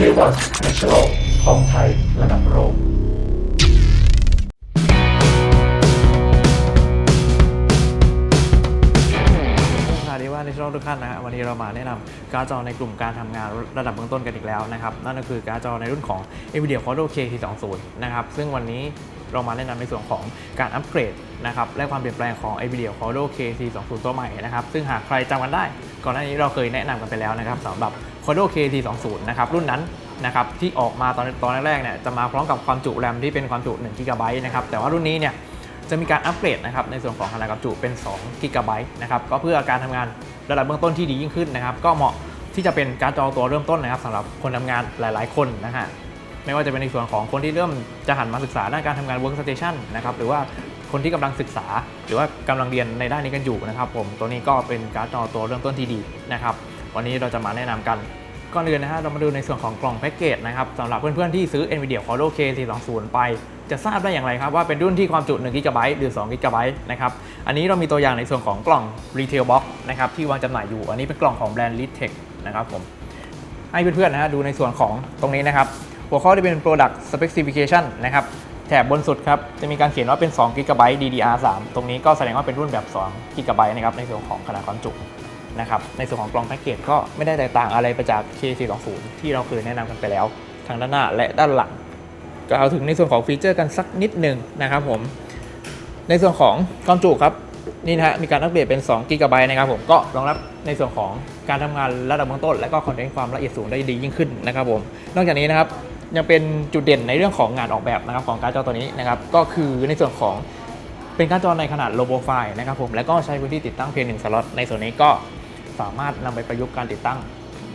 J1 National ของไทยระดับโลกดีว่าในช่วงทุกท่านนะฮะวันนี้เรามาแนะนำการ์ดจอในกลุ่มการทำงานระดับเบื้องต้นกันอีกแล้วนะครับ นั่นก็คือการ์ดจอในรุ่นของ NVIDIA Quadro KT20 นะครับ ซึ่งวันนี้เรามาแนะนำในส่วนของการอัปเกรดนะครับและความเปลี่ยนแปลงของ NVIDIA Quadro KT20 ตัวใหม่นะครับ ซึ่งหากใครจำกันได้ ก่อนหน้านี้เราเคยแนะนำกันไปแล้วนะครับสำหรับ Quadro KT20 นะครับรุ่นนั้นนะครับที่ออกมาตอนตอนแรกๆเนี่ยจะมาพร้อมกับความจุแรมที่เป็นความจุ1 g b นะครับแต่ว่ารุ่นนี้เนี่ยจะมีการอัปเกรดนะครับในส่วนของขนาดความจุเป็น2 g b นะครับก็เพื่อการทำงานระดับเบื้องต้นที่ดียิ่งขึ้นนะครับก็เหมาะที่จะเป็นการดจอตัวเริ่มต้นนะครับสำหรับคนทำงานหลาย ๆ คนนะฮะไม่ว่าจะเป็นในส่วนของคนที่เริ่มจะหันมาศึกษาด้านการทำงาน workstation นะครับหรือว่าคนที่กำลังศึกษา หรือว่ากำลังเรียนในด้านนี้กันอยู่นะครับ ผมตัวนี้ก็เป็นการดจอตัวเริ่มต้นที่ดีนะครับ วันนี้เราจะมาแนะนำกัน ก่อนอื่นนะฮะเรามาดูในส่วนของกล่องแพ็กเกจนะครับสำหรับเพื่อนๆที่ซื้อ NVIDIA Quadro K420 ไป จะทราบได้อย่างไรครับว่าเป็นรุ่นที่ความจุ1 g b หรือ2 g b นะครับอันนี้เรามีตัวอย่างในส่วนของกล่อง Retail Box นะครับที่วางจำหน่ายอยู่ อันนี้เป็นกล่องของแบรนด์ Litech นะครับผมให้เพื่อนๆนะฮะดูในส่วนของตรงนี้นะครับหัวข้อที่เป็น Product Specification นะครับแถบบนสุดครับจะมีการเขียนว่าเป็น2 g b DDR3 ตรงนี้ก็แสดงว่าเป็นรุ่นแบบ2 g b นะครับในส่วนของขนาดความจุ นะครับในส่วนของกล่องแพ็กเกจก็ไม่ได้แตกต่างอะไรไปจาก K420 ที่เราเคยแนะนำกันไปแล้วทางด้านหน้าและด้านหลังก็เอาถึงในส่วนของฟีเจอร์กันสักนิดหนึ่งนะครับผมในส่วนของความจุครับนี่นะฮะมีการอัปเดตเป็น2 g b นะครับผมก็รองรับในส่วนของการทำงานระดับเบื้องต้น และก็คอนเทนต์ความละเอียดสูงได้ดียิ่งขึ้นนะครับผมนอกจากนี้นะครับยังเป็นจุดเด่นในเรื่องของงานออกแบบนะครับของการ์ดจอตัวนี้นะครับก็คือในส่วนของเป็นการ์ดจอในขนาด low profile นะครับผมแล้วก็ใช้พื้นที่ติดตั้งเพียงหนึ่งสล็อตในส่วนนี้ก็ สามารถนำไปประยุกต์การติดตั้ง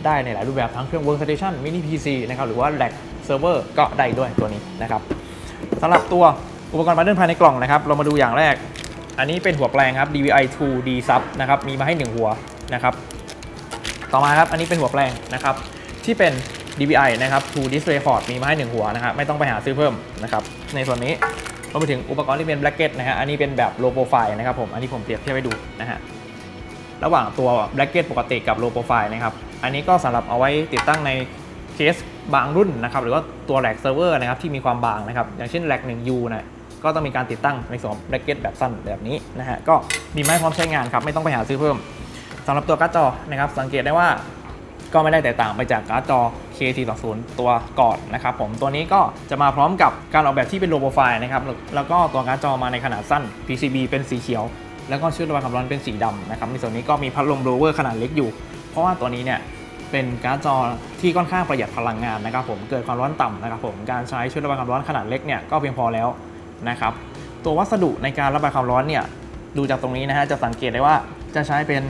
ได้ในหลายรูปแบบทั้งเครื่อง workstation mini PC นะครับหรือว่า rack server ก็ได้ด้วยตัวนี้นะครับสำหรับตัวอุปกรณ์บัตเดิลภายในกล่องนะครับ เรามาดูอย่างแรก อันนี้เป็นหัวแปลงครับ DVI 2D sub นะครับมีมาให้ 1 หัวนะครับต่อมาครับอันนี้เป็นหัวแปลงนะครับที่เป็น DVI นะครับ 2 display port มีมาให้ 1 หัวนะครับไม่ต้องไปหาซื้อเพิ่มนะครับในส่วนนี้รวมไปถึงอุปกรณ์ที่เป็น bracket นะฮะอันนี้เป็นแบบ low profile นะครับผมอันนี้ผมเปรียบเทียบให้ดูนะฮะ ระหว่างตัว bracket ปกติกับ low profile นะครับ อันนี้ก็สำหรับเอาไว้ติดตั้งในเคสบางรุ่นนะครับ หรือว่าตัว rack server นะครับที่มีความบางนะครับ อย่างเช่น rack 1U นะก็ต้องมีการติดตั้งในส่วนของ bracket แบบสั้นแบบนี้นะฮะ ก็มีไม้พร้อมใช้งานครับ ไม่ต้องไปหาซื้อเพิ่มสำหรับตัวการ์ดจอนะครับ สังเกตได้ว่าก็ไม่ได้แตกต่างไปจากการ์ดจอ KT20 ตัวก่อนนะครับผมตัวนี้ก็จะมาพร้อมกับการออกแบบที่เป็น low profile นะครับแล้วแล้วก็ตัวการ์ดจอมาในขนาดสั้น PCB เป็นสีเขียว แล้วก็ชุดระบายความร้อนเป็นสีดำนะครับในส่วนนี้ก็มีพัดลมโบลเวอร์ขนาดเล็กอยู่ เพราะว่าตัวนี้เนี่ยเป็นการ์ดจอที่ค่อนข้างประหยัดพลังงานนะครับผมเกิดความร้อนต่ำนะครับผมการใช้ชุดระบายความร้อนขนาดเล็กเนี่ยก็เพียงพอแล้วนะครับตัววัสดุในการระบายความร้อนเนี่ยดูจากตรงนี้นะฮะจะสังเกตได้ว่าจะใช้เป็น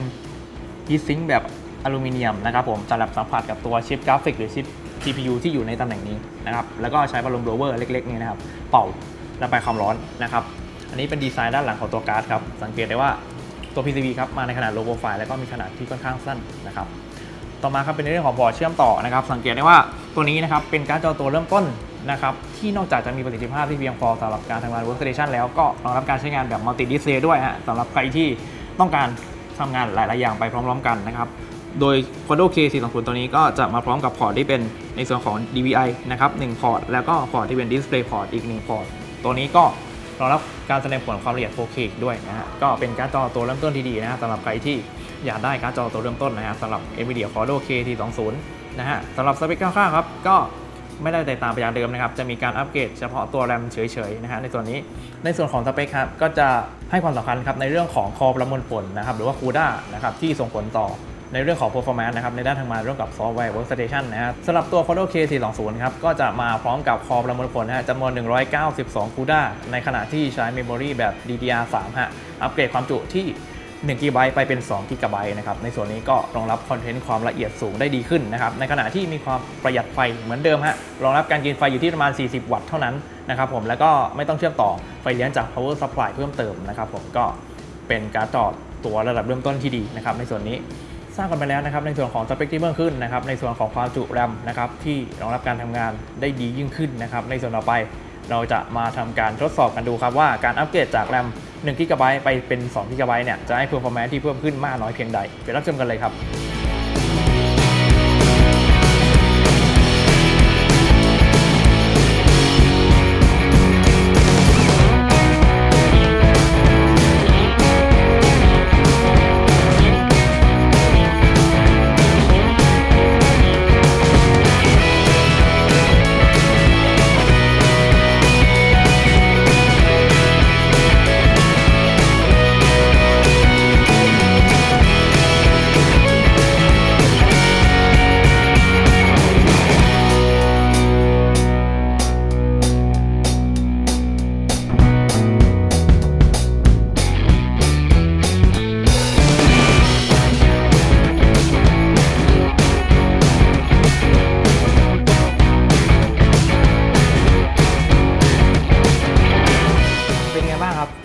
ฮีทซิงค์แบบอลูมิเนียมนะครับผมสำหรับสัมผัสกับตัวชิปกราฟิกหรือชิป GPU ที่อยู่ในตำแหน่งนี้นะครับแล้วก็ใช้พัดลมโบลเวอร์เล็กๆนี่นะครับเป่าระบายความร้อนนะครับ อันนี้เป็นดีไซน์ด้านหลังของตัวการ์ดครับ สังเกตได้ว่าตัว PCB ครับมาในขนาด low profile แล้วก็มีขนาดที่ค่อนข้างสั้นนะครับต่อมาครับเป็นเรื่องของพอร์ตเชื่อมต่อนะครับ สังเกตได้ว่าตัวนี้นะครับเป็นการ์ดจอตัวเริ่มต้นนะครับที่นอกจากจะมีประสิทธิภาพที่เพียงพอสำหรับการทำงาน workstation แล้วก็รองรับการใช้งานแบบ multi display ด้วยฮะสำหรับใครที่ต้องการทำงานหลาย ๆ อย่างไปพร้อม ๆ กันนะครับโดย Quadro K420 ตัวนี้ก็จะมาพร้อมกับพอร์ตที่เป็นในส่วนของ DVI นะครับ1พอร์ตแล้วก็พอร์ตที่เป็น Display Port อีก1พอร์ตตัวนี้ก็ รองรับการแสดงผลความละเอียด 4K อีกด้วยนะฮะก็เป็นการ์ดจอตัวเริ่มต้นที่ดีนะฮะสำหรับใครที่อยากได้การ์ดจอตัวเริ่มต้นนะฮะสำหรับ NVIDIA Quadro KT20 นะฮะสำหรับสเปคคร่าวๆครับก็ไม่ได้แตกต่างไปจากเดิมนะครับ จะมีการอัปเกรดเฉพาะตัวแรมเฉยๆนะฮะในส่วนนี้ ในส่วนของสเปคครับก็จะให้ความสำคัญครับในเรื่องของคอประมวลผลนะครับหรือว่า CUDA นะครับที่ส่งผลต่อ ในเรื่องของ performance นะครับในด้านทำงมานร่วมกับซอฟต์แวร์ workstation นะฮะสำหรับตัว Quadro K420 ครับก็จะมาพร้อมกับคอประมวลผลนะฮะจำนวน 192 CUDA ในขณะที่ใช้ memory แบบ DDR3 ฮะอัปเกรดความจุที่1 GB ไปเป็น2 GB นะครับในส่วนนี้ก็รองรับคอนเทนต์ความละเอียดสูงได้ดีขึ้นนะครับในขณะที่มีความประหยัดไฟเหมือนเดิมฮะรองรับการกินไฟอยู่ที่ประมาณ 40 วัตต์เท่านั้นนะครับผมแล้วก็ไม่ต้องเชื่อมต่อไฟเลี้ยงจาก power supply เพิ่มเติมนะครับผมก็เป็นการ์ดจอตัวระดับเริ่มต้นที่ดีนะครับในส่วนนี้ สร้างกันไปแล้วนะครับในส่วนของสเปคที่เพิ่มขึ้นนะครับในส่วนของความจุแรมนะครับที่รองรับการทำงานได้ดียิ่งขึ้นนะครับในส่วนต่อไปเราจะมาทำการทดสอบกันดูครับว่าการอัปเกรดจากแรม1 g b ไปเป็น2 g b เนี่ยจะให้ performance ที่เพิ่มขึ้นมากน้อยเพียงใด ไปรับชมกันเลยครับ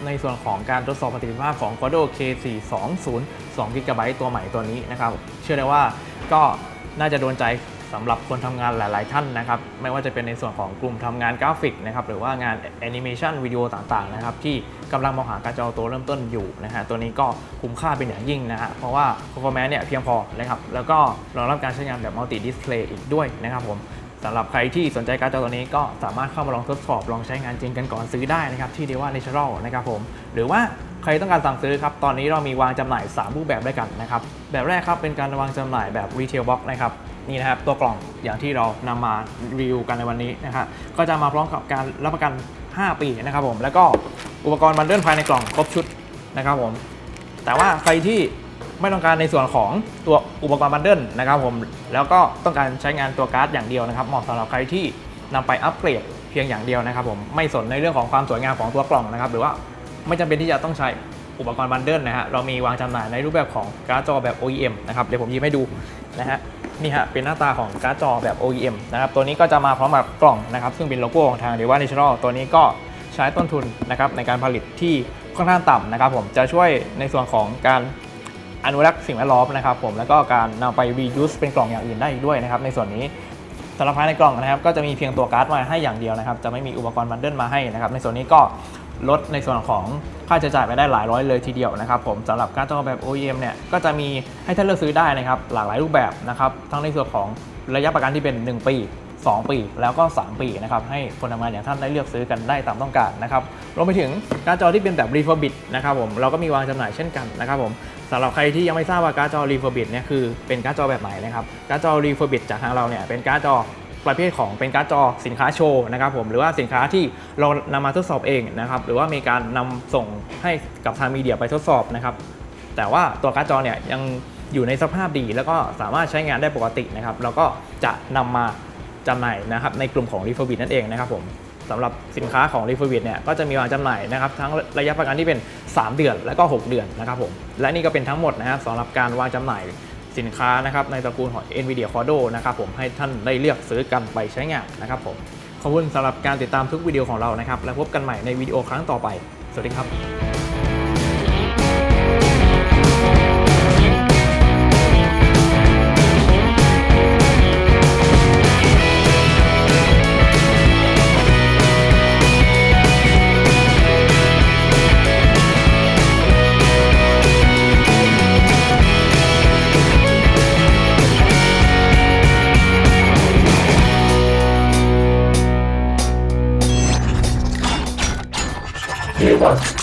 ในส่วนของการทดสอบประสิทธิภาพของ Quadro K420 2 GB ตัวใหม่ตัวนี้นะครับ เชื่อได้ว่าก็น่าจะโดนใจสำหรับคนทำงานหลาย ๆ ท่านนะครับ ไม่ว่าจะเป็นในส่วนของกลุ่มทำงานกราฟิกนะครับ หรือว่างานแอนิเมชันวิดีโอต่าง ๆ นะครับ ที่กำลังมองหาการจอตัวเริ่มต้นอยู่นะฮะ ตัวนี้ก็คุ้มค่าเป็นอย่างยิ่งนะฮะ เพราะว่า performance เนี่ยเพียงพอนะครับ แล้วก็รองรับการใช้งานแบบ multi display อีกด้วยนะครับผม สำหรับใครที่สนใจการ์ดจอตัวนี้ก็สามารถเข้ามาลองทดสอบลองใช้งานจริงกันก่อนซื้อได้นะครับที่เดียวว่า Natural นะครับผมหรือว่าใครต้องการสั่งซื้อครับ ตอนนี้เรามีวางจำหน่าย 3 รูปแบบด้วยกันนะครับ แบบแรกครับเป็นการวางจำหน่ายแบบ Retail Box นะครับนี่นะครับตัวกล่องอย่างที่เรานำมารีวิวกันในวันนี้นะฮะก็จะมาพร้อมกับการรับประกัน 5 ปีนะครับผมแล้วก็อุปกรณ์บันเดิลภายในกล่องครบชุดนะครับผมแต่ว่าใครที่ ไม่ต้องการในส่วนของตัวอุปกรณ์บันเดิลนะครับผมแล้วก็ต้องการใช้งานตัวการ์ดอย่างเดียวนะครับเหมาะสำหรับใครที่นำไปอัปเกรดเพียงอย่างเดียวนะครับผมไม่สนในเรื่องของความสวยงามของตัวกล่องนะครับหรือว่าไม่จำเป็นที่จะต้องใช้อุปกรณ์บันเดิลนะฮะเรามีวางจำหน่ายในรูปแบบของการ์ดจอแบบ OEM นะครับเดี๋ยวผมยิ้มให้ดูนะฮะนี่ฮะเป็นหน้าตาของการ์ดจอแบบ OEM นะครับตัวนี้ก็จะมาพร้อมกับกล่องนะครับซึ่งเป็นโลโก้ของทาง d e v a National ตัวนี้ก็ใช้ต้นทุนนะครับในการผลิตที่ค่อนข้างต่ำนะครับผมจะช่วยในส่วนของการ อนุรักษ์สิ่งแวดล้อมนะครับผมแล้วก็การนำไป reuse เป็นกล่องอย่างอื่นได้อีกด้วยนะครับในส่วนนี้สำหรับภายในกล่องนะครับ ก็จะมีเพียงตัวการ์ดมาให้อย่างเดียวนะครับ จะไม่มีอุปกรณ์บันเดิลมาให้นะครับ ในส่วนนี้ก็ลดในส่วนของค่าใช้จ่ายไปได้หลายร้อยเลยทีเดียวนะครับผมสำหรับการ์ดจอแบบ OEM เนี่ยก็จะมีให้ท่านเลือกซื้อได้นะครับ หลากหลายรูปแบบนะครับ ทั้งในส่วนของระยะประกันที่เป็น 1 ปี 2 ปี แล้วก็ 3 ปีนะครับให้คนทำงานอย่างท่านได้เลือกซื้อกันได้ตามต้องการนะครับรวมไปถึงการ์ดจอที่เป็นแบบ refurbish นะครับผมเราก็มีวางจำหน่ายเช่นกันนะครับผมสำหรับใครที่ยังไม่ทราบว่าการ์ดจอ refurbish เนี่ยคือเป็นการ์ดจอแบบไหนนะครับการ์ดจอ refurbish จากทางเราเนี่ยเป็นการ์ดจอประเภทของเป็นการ์ดจอสินค้าโชว์นะครับผมหรือว่าสินค้าที่เรานำมาทดสอบเองนะครับหรือว่ามีการนำส่งให้กับทางมีเดียไปทดสอบนะครับแต่ว่าตัวการ์ดจอเนี่ยยังอยู่ในสภาพดีแล้วก็สามารถใช้งานได้ปกตินะครับแล้วก็จะนำมา จำหน่ายนะครับในกลุ่มของ r e f u r b i t นั่นเองนะครับผมสำหรับสินค้าของ r e f u r b i t เนี่ยก็จะมีวางจำหน่ายนะครับทั้งระยะประกันที่เป็น 3 เดือนและก็ 6 เดือนนะครับผมและนี่ก็เป็นทั้งหมดนะครับสำหรับการวางจำหน่ายสินค้านะครับในตระกูลของ NVIDIA Quadro นะครับผมให้ท่านได้เลือกซื้อกันไปใช้งานนะครับผมขอบคุณสำหรับการติดตามทุกวิดีโอของเรานะครับ และพบกันใหม่ในวิดีโอครั้งต่อไป สวัสดีครับ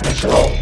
เ